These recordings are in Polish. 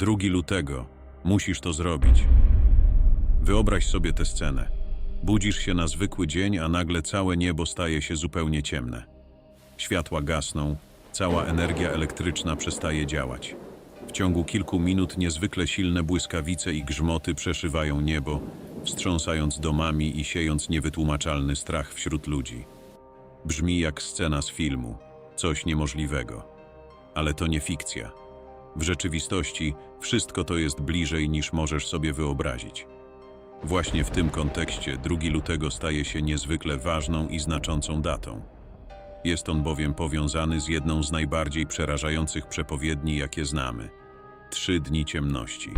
Drugi lutego. Musisz to zrobić. Wyobraź sobie tę scenę. Budzisz się na zwykły dzień, a nagle całe niebo staje się zupełnie ciemne. Światła gasną, cała energia elektryczna przestaje działać. W ciągu kilku minut niezwykle silne błyskawice i grzmoty przeszywają niebo, wstrząsając domami i siejąc niewytłumaczalny strach wśród ludzi. Brzmi jak scena z filmu, coś niemożliwego. Ale to nie fikcja. W rzeczywistości wszystko to jest bliżej niż możesz sobie wyobrazić. Właśnie w tym kontekście 2 lutego staje się niezwykle ważną i znaczącą datą. Jest on bowiem powiązany z jedną z najbardziej przerażających przepowiedni, jakie znamy. Trzy dni ciemności.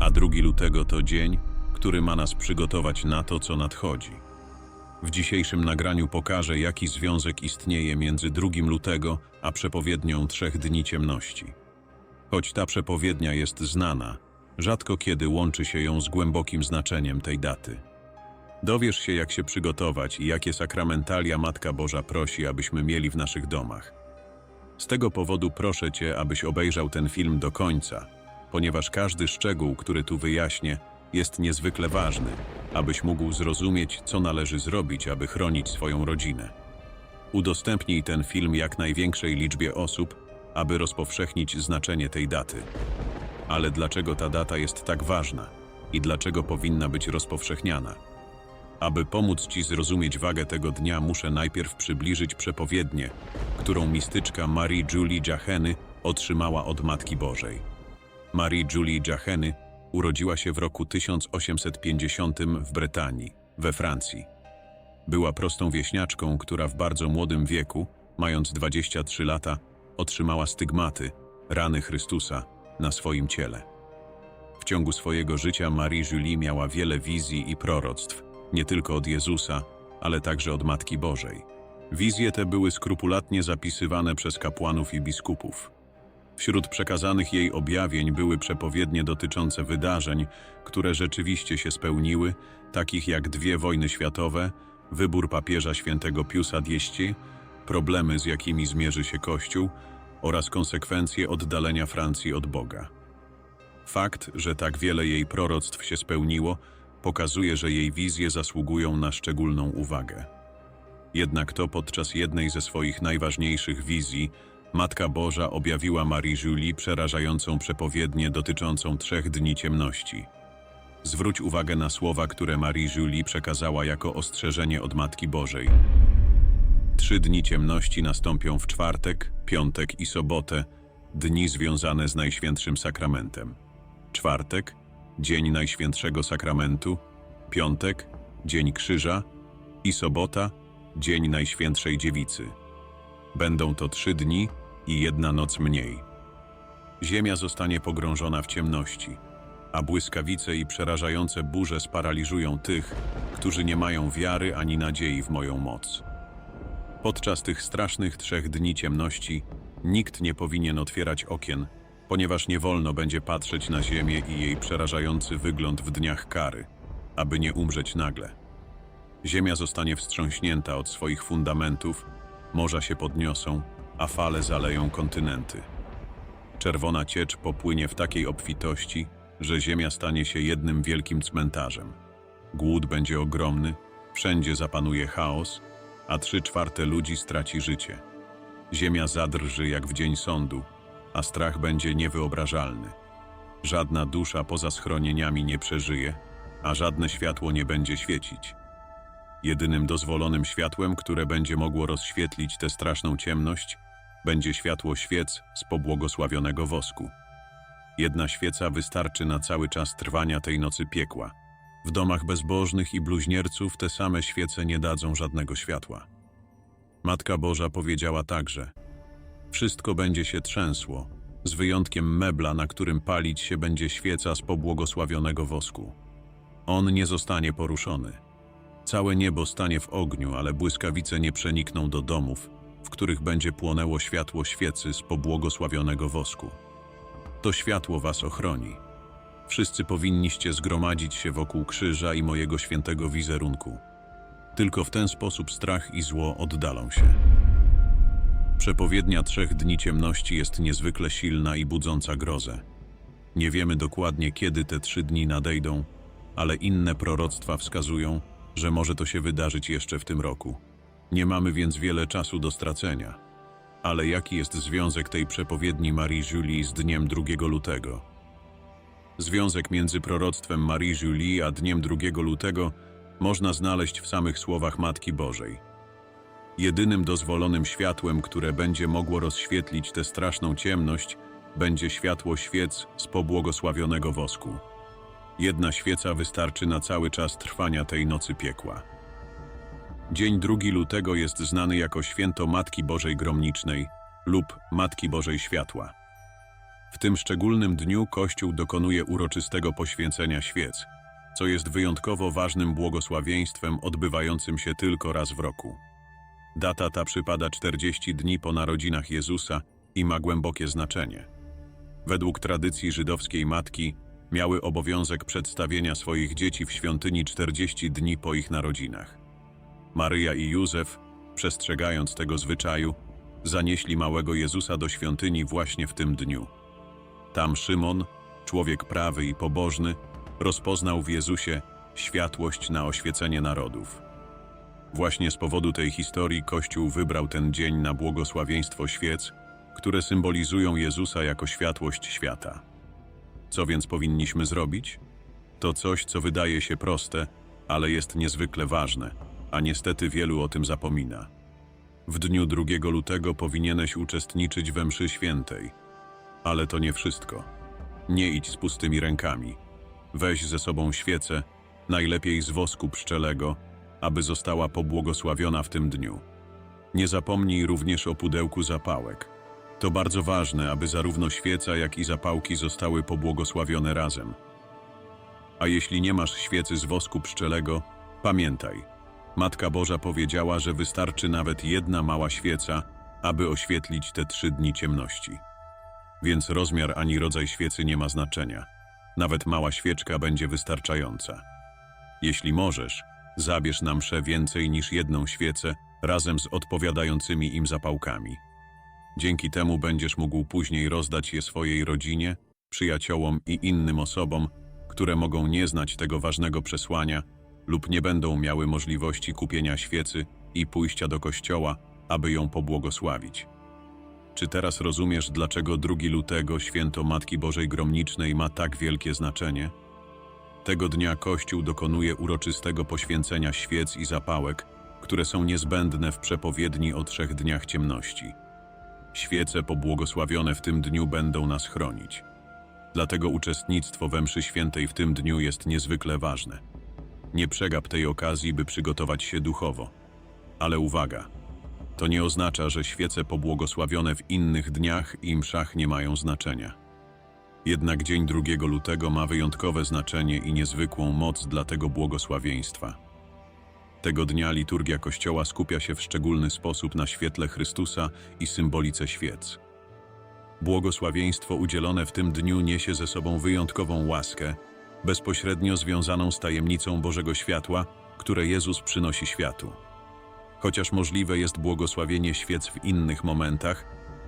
A 2 lutego to dzień, który ma nas przygotować na to, co nadchodzi. W dzisiejszym nagraniu pokażę, jaki związek istnieje między 2 lutego a przepowiednią trzech dni ciemności. Choć ta przepowiednia jest znana, rzadko kiedy łączy się ją z głębokim znaczeniem tej daty. Dowiesz się, jak się przygotować i jakie sakramentalia Matka Boża prosi, abyśmy mieli w naszych domach. Z tego powodu proszę Cię, abyś obejrzał ten film do końca, ponieważ każdy szczegół, który tu wyjaśnię, jest niezwykle ważny, abyś mógł zrozumieć, co należy zrobić, aby chronić swoją rodzinę. Udostępnij ten film jak największej liczbie osób, aby rozpowszechnić znaczenie tej daty. Ale dlaczego ta data jest tak ważna i dlaczego powinna być rozpowszechniana? Aby pomóc Ci zrozumieć wagę tego dnia, muszę najpierw przybliżyć przepowiednię, którą mistyczka Marie Julie Jacheny otrzymała od Matki Bożej. Marie Julie Jacheny urodziła się w roku 1850 w Brytanii, we Francji. Była prostą wieśniaczką, która w bardzo młodym wieku, mając 23 lata, otrzymała stygmaty, rany Chrystusa, na swoim ciele. W ciągu swojego życia Marie Julie miała wiele wizji i proroctw, nie tylko od Jezusa, ale także od Matki Bożej. Wizje te były skrupulatnie zapisywane przez kapłanów i biskupów. Wśród przekazanych jej objawień były przepowiednie dotyczące wydarzeń, które rzeczywiście się spełniły, takich jak dwie wojny światowe, wybór papieża świętego Piusa X, problemy z jakimi zmierzy się Kościół oraz konsekwencje oddalenia Francji od Boga. Fakt, że tak wiele jej proroctw się spełniło, pokazuje, że jej wizje zasługują na szczególną uwagę. Jednak to podczas jednej ze swoich najważniejszych wizji Matka Boża objawiła Marii Julie przerażającą przepowiednię dotyczącą trzech dni ciemności. Zwróć uwagę na słowa, które Marie Julie przekazała jako ostrzeżenie od Matki Bożej. Trzy dni ciemności nastąpią w czwartek, piątek i sobotę, dni związane z Najświętszym Sakramentem. Czwartek, dzień Najświętszego Sakramentu, piątek, dzień Krzyża i sobota, dzień Najświętszej Dziewicy. Będą to trzy dni i jedna noc mniej. Ziemia zostanie pogrążona w ciemności, a błyskawice i przerażające burze sparaliżują tych, którzy nie mają wiary ani nadziei w moją moc. Podczas tych strasznych trzech dni ciemności nikt nie powinien otwierać okien, ponieważ nie wolno będzie patrzeć na ziemię i jej przerażający wygląd w dniach kary, aby nie umrzeć nagle. Ziemia zostanie wstrząśnięta od swoich fundamentów, morza się podniosą, a fale zaleją kontynenty. Czerwona ciecz popłynie w takiej obfitości, że ziemia stanie się jednym wielkim cmentarzem. Głód będzie ogromny, wszędzie zapanuje chaos, a trzy czwarte ludzi straci życie. Ziemia zadrży jak w dzień sądu, a strach będzie niewyobrażalny. Żadna dusza poza schronieniami nie przeżyje, a żadne światło nie będzie świecić. Jedynym dozwolonym światłem, które będzie mogło rozświetlić tę straszną ciemność, będzie światło świec z pobłogosławionego wosku. Jedna świeca wystarczy na cały czas trwania tej nocy piekła. W domach bezbożnych i bluźnierców te same świece nie dadzą żadnego światła. Matka Boża powiedziała także: Wszystko będzie się trzęsło, z wyjątkiem mebla, na którym palić się będzie świeca z pobłogosławionego wosku. On nie zostanie poruszony. Całe niebo stanie w ogniu, ale błyskawice nie przenikną do domów, w których będzie płonęło światło świecy z pobłogosławionego wosku. To światło was ochroni. Wszyscy powinniście zgromadzić się wokół krzyża i mojego świętego wizerunku. Tylko w ten sposób strach i zło oddalą się. Przepowiednia trzech dni ciemności jest niezwykle silna i budząca grozę. Nie wiemy dokładnie, kiedy te trzy dni nadejdą, ale inne proroctwa wskazują, że może to się wydarzyć jeszcze w tym roku. Nie mamy więc wiele czasu do stracenia. Ale jaki jest związek tej przepowiedni Marii Julie z dniem 2 lutego? Związek między proroctwem Marii Julie a dniem 2 lutego można znaleźć w samych słowach Matki Bożej. Jedynym dozwolonym światłem, które będzie mogło rozświetlić tę straszną ciemność, będzie światło świec z pobłogosławionego wosku. Jedna świeca wystarczy na cały czas trwania tej nocy piekła. Dzień 2 lutego jest znany jako święto Matki Bożej Gromnicznej lub Matki Bożej Światła. W tym szczególnym dniu Kościół dokonuje uroczystego poświęcenia świec, co jest wyjątkowo ważnym błogosławieństwem odbywającym się tylko raz w roku. Data ta przypada 40 dni po narodzinach Jezusa i ma głębokie znaczenie. Według tradycji żydowskiej matki miały obowiązek przedstawienia swoich dzieci w świątyni 40 dni po ich narodzinach. Maryja i Józef, przestrzegając tego zwyczaju, zanieśli małego Jezusa do świątyni właśnie w tym dniu. Tam Szymon, człowiek prawy i pobożny, rozpoznał w Jezusie światłość na oświecenie narodów. Właśnie z powodu tej historii Kościół wybrał ten dzień na błogosławieństwo świec, które symbolizują Jezusa jako światłość świata. Co więc powinniśmy zrobić? To coś, co wydaje się proste, ale jest niezwykle ważne, a niestety wielu o tym zapomina. W dniu 2 lutego powinieneś uczestniczyć we mszy świętej. Ale to nie wszystko. Nie idź z pustymi rękami. Weź ze sobą świecę, najlepiej z wosku pszczelego, aby została pobłogosławiona w tym dniu. Nie zapomnij również o pudełku zapałek. To bardzo ważne, aby zarówno świeca, jak i zapałki zostały pobłogosławione razem. A jeśli nie masz świecy z wosku pszczelego, pamiętaj, Matka Boża powiedziała, że wystarczy nawet jedna mała świeca, aby oświetlić te trzy dni ciemności. Więc rozmiar ani rodzaj świecy nie ma znaczenia. Nawet mała świeczka będzie wystarczająca. Jeśli możesz, zabierz na mszę więcej niż jedną świecę razem z odpowiadającymi im zapałkami. Dzięki temu będziesz mógł później rozdać je swojej rodzinie, przyjaciołom i innym osobom, które mogą nie znać tego ważnego przesłania lub nie będą miały możliwości kupienia świecy i pójścia do kościoła, aby ją pobłogosławić. Czy teraz rozumiesz, dlaczego 2 lutego święto Matki Bożej Gromnicznej ma tak wielkie znaczenie? Tego dnia Kościół dokonuje uroczystego poświęcenia świec i zapałek, które są niezbędne w przepowiedni o trzech dniach ciemności. Świece pobłogosławione w tym dniu będą nas chronić. Dlatego uczestnictwo we mszy świętej w tym dniu jest niezwykle ważne. Nie przegap tej okazji, by przygotować się duchowo. Ale uwaga, to nie oznacza, że świece pobłogosławione w innych dniach i mszach nie mają znaczenia. Jednak dzień 2 lutego ma wyjątkowe znaczenie i niezwykłą moc dla tego błogosławieństwa. Tego dnia liturgia Kościoła skupia się w szczególny sposób na świetle Chrystusa i symbolice świec. Błogosławieństwo udzielone w tym dniu niesie ze sobą wyjątkową łaskę, bezpośrednio związaną z tajemnicą Bożego Światła, które Jezus przynosi światu. Chociaż możliwe jest błogosławienie świec w innych momentach,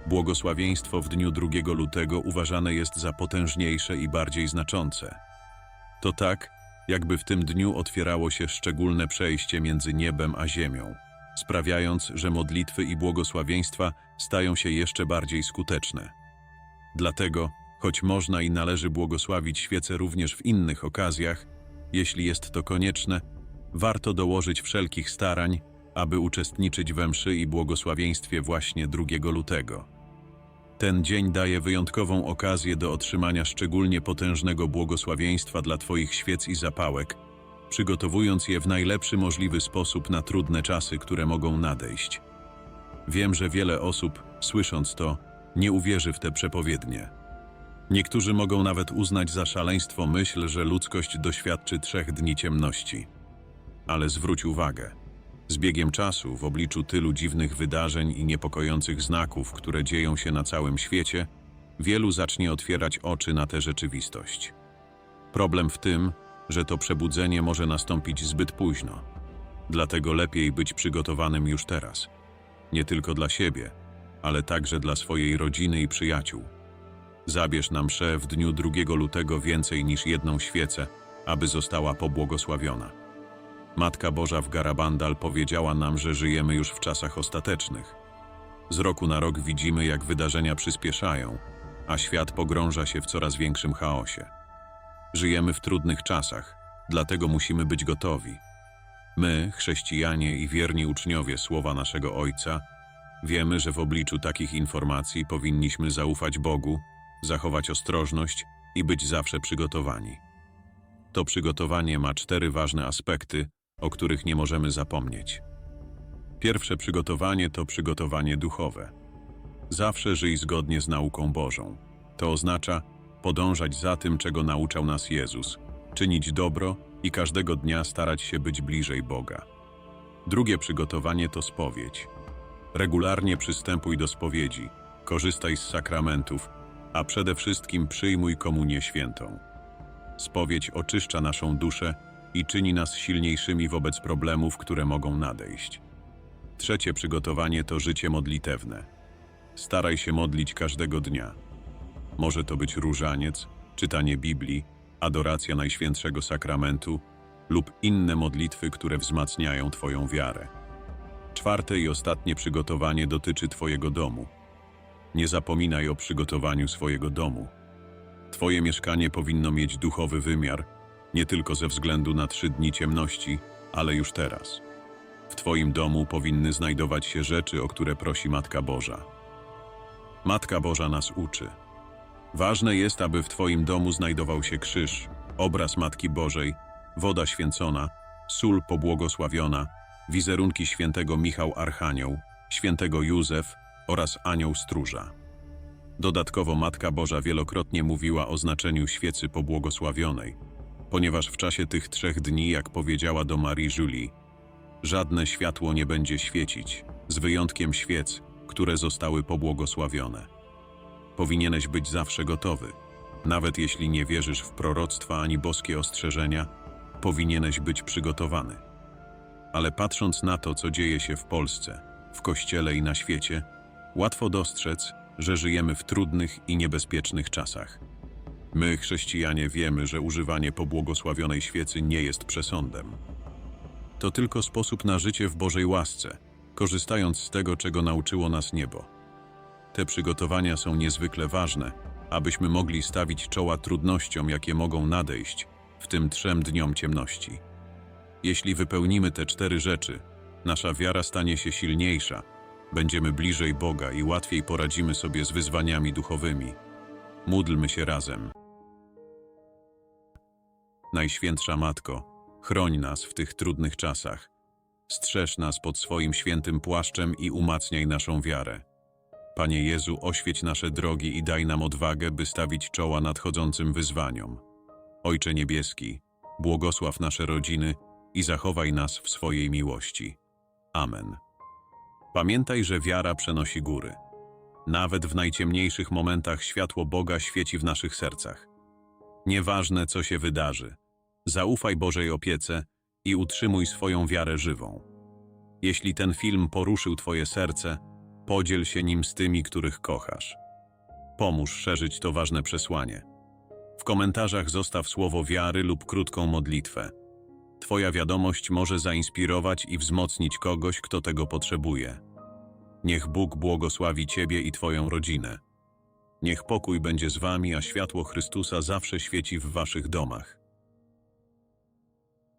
błogosławieństwo w dniu 2 lutego uważane jest za potężniejsze i bardziej znaczące. To tak, jakby w tym dniu otwierało się szczególne przejście między niebem a ziemią, sprawiając, że modlitwy i błogosławieństwa stają się jeszcze bardziej skuteczne. Dlatego, choć można i należy błogosławić świece również w innych okazjach, jeśli jest to konieczne, warto dołożyć wszelkich starań, aby uczestniczyć we mszy i błogosławieństwie właśnie 2 lutego. Ten dzień daje wyjątkową okazję do otrzymania szczególnie potężnego błogosławieństwa dla Twoich świec i zapałek, przygotowując je w najlepszy możliwy sposób na trudne czasy, które mogą nadejść. Wiem, że wiele osób, słysząc to, nie uwierzy w te przepowiednie. Niektórzy mogą nawet uznać za szaleństwo myśl, że ludzkość doświadczy trzech dni ciemności. Ale zwróć uwagę. Z biegiem czasu, w obliczu tylu dziwnych wydarzeń i niepokojących znaków, które dzieją się na całym świecie, wielu zacznie otwierać oczy na tę rzeczywistość. Problem w tym, że to przebudzenie może nastąpić zbyt późno. Dlatego lepiej być przygotowanym już teraz. Nie tylko dla siebie, ale także dla swojej rodziny i przyjaciół. Zabierz nam mszę w dniu 2 lutego więcej niż jedną świecę, aby została pobłogosławiona. Matka Boża w Garabandal powiedziała nam, że żyjemy już w czasach ostatecznych. Z roku na rok widzimy, jak wydarzenia przyspieszają, a świat pogrąża się w coraz większym chaosie. Żyjemy w trudnych czasach, dlatego musimy być gotowi. My, chrześcijanie i wierni uczniowie słowa naszego Ojca, wiemy, że w obliczu takich informacji powinniśmy zaufać Bogu, zachować ostrożność i być zawsze przygotowani. To przygotowanie ma cztery ważne aspekty, o których nie możemy zapomnieć. Pierwsze przygotowanie to przygotowanie duchowe. Zawsze żyj zgodnie z nauką Bożą. To oznacza podążać za tym, czego nauczał nas Jezus, czynić dobro i każdego dnia starać się być bliżej Boga. Drugie przygotowanie to spowiedź. Regularnie przystępuj do spowiedzi, korzystaj z sakramentów, a przede wszystkim przyjmuj komunię świętą. Spowiedź oczyszcza naszą duszę i czyni nas silniejszymi wobec problemów, które mogą nadejść. Trzecie przygotowanie to życie modlitewne. Staraj się modlić każdego dnia. Może to być różaniec, czytanie Biblii, adoracja Najświętszego Sakramentu lub inne modlitwy, które wzmacniają Twoją wiarę. Czwarte i ostatnie przygotowanie dotyczy Twojego domu. Nie zapominaj o przygotowaniu swojego domu. Twoje mieszkanie powinno mieć duchowy wymiar, nie tylko ze względu na trzy dni ciemności, ale już teraz. W Twoim domu powinny znajdować się rzeczy, o które prosi Matka Boża. Matka Boża nas uczy. Ważne jest, aby w Twoim domu znajdował się krzyż, obraz Matki Bożej, woda święcona, sól pobłogosławiona, wizerunki świętego Michał Archanioł, świętego Józef oraz anioł stróża. Dodatkowo Matka Boża wielokrotnie mówiła o znaczeniu świecy pobłogosławionej, ponieważ w czasie tych trzech dni, jak powiedziała do Marii Julie, żadne światło nie będzie świecić, z wyjątkiem świec, które zostały pobłogosławione. Powinieneś być zawsze gotowy. Nawet jeśli nie wierzysz w proroctwa ani boskie ostrzeżenia, powinieneś być przygotowany. Ale patrząc na to, co dzieje się w Polsce, w Kościele i na świecie, łatwo dostrzec, że żyjemy w trudnych i niebezpiecznych czasach. My, chrześcijanie, wiemy, że używanie pobłogosławionej świecy nie jest przesądem. To tylko sposób na życie w Bożej łasce, korzystając z tego, czego nauczyło nas niebo. Te przygotowania są niezwykle ważne, abyśmy mogli stawić czoła trudnościom, jakie mogą nadejść, w tym trzem dniom ciemności. Jeśli wypełnimy te cztery rzeczy, nasza wiara stanie się silniejsza, będziemy bliżej Boga i łatwiej poradzimy sobie z wyzwaniami duchowymi. Módlmy się razem. Najświętsza Matko, chroń nas w tych trudnych czasach. Strzeż nas pod swoim świętym płaszczem i umacniaj naszą wiarę. Panie Jezu, oświeć nasze drogi i daj nam odwagę, by stawić czoła nadchodzącym wyzwaniom. Ojcze Niebieski, błogosław nasze rodziny i zachowaj nas w swojej miłości. Amen. Pamiętaj, że wiara przenosi góry. Nawet w najciemniejszych momentach światło Boga świeci w naszych sercach. Nieważne, co się wydarzy, zaufaj Bożej opiece i utrzymuj swoją wiarę żywą. Jeśli ten film poruszył Twoje serce, podziel się nim z tymi, których kochasz. Pomóż szerzyć to ważne przesłanie. W komentarzach zostaw słowo wiary lub krótką modlitwę. Twoja wiadomość może zainspirować i wzmocnić kogoś, kto tego potrzebuje. Niech Bóg błogosławi Ciebie i Twoją rodzinę. Niech pokój będzie z Wami, a światło Chrystusa zawsze świeci w Waszych domach.